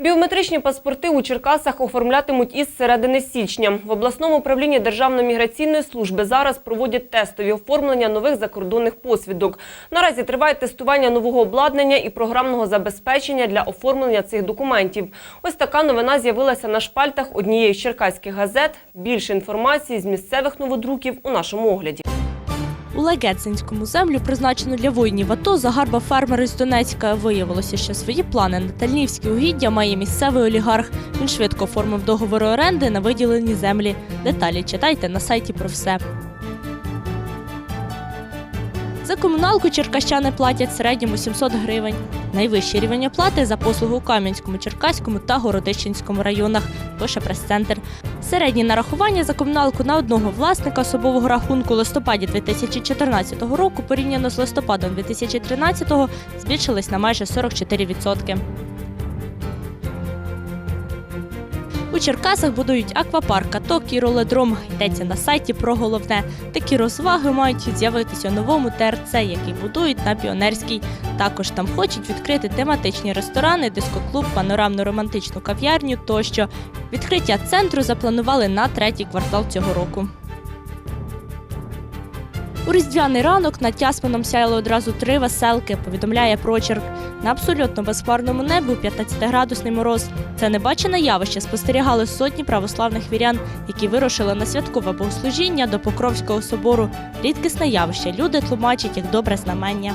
Біометричні паспорти у Черкасах оформлятимуть із середини січня. В обласному управлінні Державної міграційної служби зараз проводять тестові оформлення нових закордонних посвідок. Наразі триває тестування нового обладнання і програмного забезпечення для оформлення цих документів. Ось така новина з'явилася на шпальтах однієї з черкаських газет. Більше інформації з місцевих новодруків у нашому огляді. У Легецинському землю, призначену для воїнів АТО, загарба фермер із Донецька. Виявилося, що свої плани на Тальнівські угіддя має місцевий олігарх. Він швидко оформив договори оренди на виділені землі. Деталі читайте на сайті про все. За комуналку черкащани платять в середньому 700 гривень. Найвищий рівень оплати за послугу у Кам'янському, Черкаському та Городищенському районах, пише прес-центр. Середні нарахування за комуналку на одного власника особового рахунку у листопаді 2014 року порівняно з листопадом 2013 збільшились на майже 44%. У Черкасах будують аквапарк, каток і роледром. Йдеться на сайті про головне. Такі розваги мають з'явитися у новому ТРЦ, який будують на Піонерській. Також там хочуть відкрити тематичні ресторани, дискоклуб, панорамну романтичну кав'ярню тощо. Відкриття центру запланували на третій квартал цього року. У різдвяний ранок над Тясмином сяяли одразу три веселки, повідомляє прочерк. На абсолютно безхмарному небі у 15-градусний мороз. Це небачене явище спостерігали сотні православних вірян, які вирушили на святкове богослужіння до Покровського собору. Рідкісне явище люди тлумачать як добре знамення.